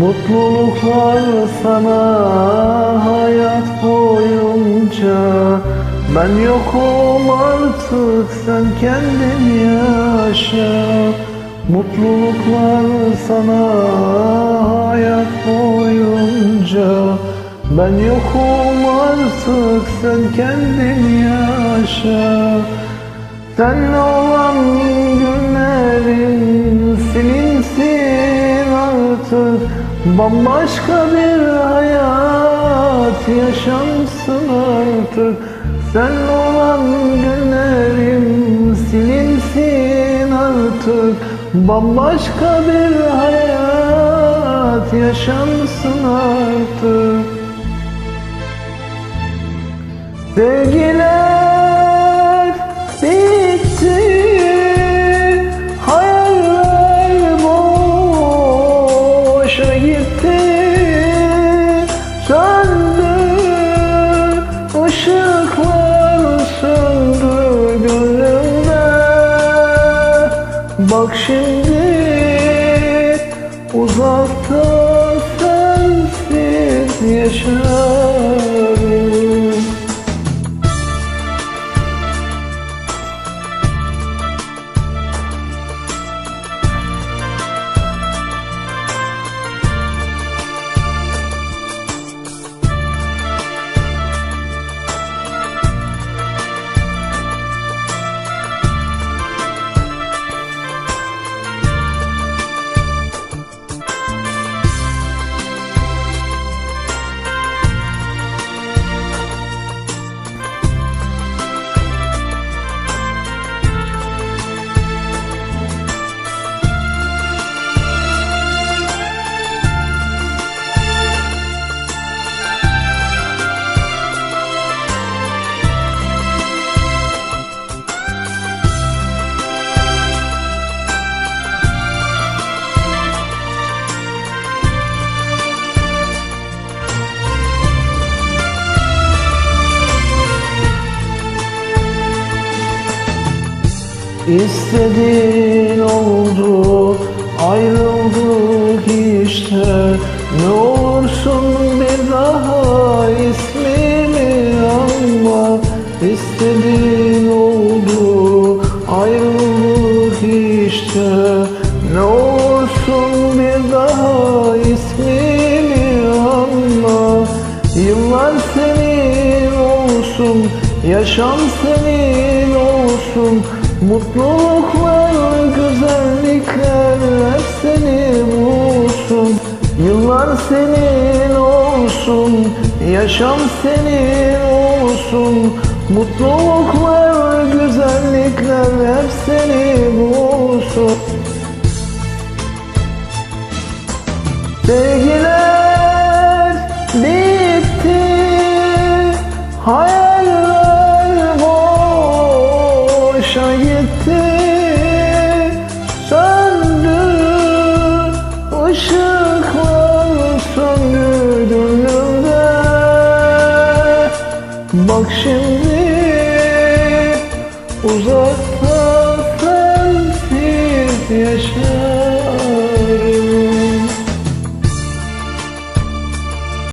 Mutluluklar sana hayat boyunca. Ben yokum artık sen kendin yaşa. Mutluluklar sana hayat boyunca. Ben yokum artık sen kendin yaşa. Senle olan Bambaşka bir hayat yaşansın artık. Senle olan günlerim silinsin artık. Bambaşka bir hayat yaşansın artık. Sevgiler Bak şimdi uzakta sensiz yaşarım İstediğin oldu Ayrıldık işte. Ne olursun bir daha ismimi anma İstediğin oldu Ayrıldık işte. Ne olursun bir daha ismimi anma Yıllar senin olsun Yaşam senin olsun Mutluluklar, güzellikler hep senin olsun Yıllar senin olsun Yaşam senin olsun. Mutluluklar, güzellikler hep senin olsun Bak şimdi uzakta sensiz yaşa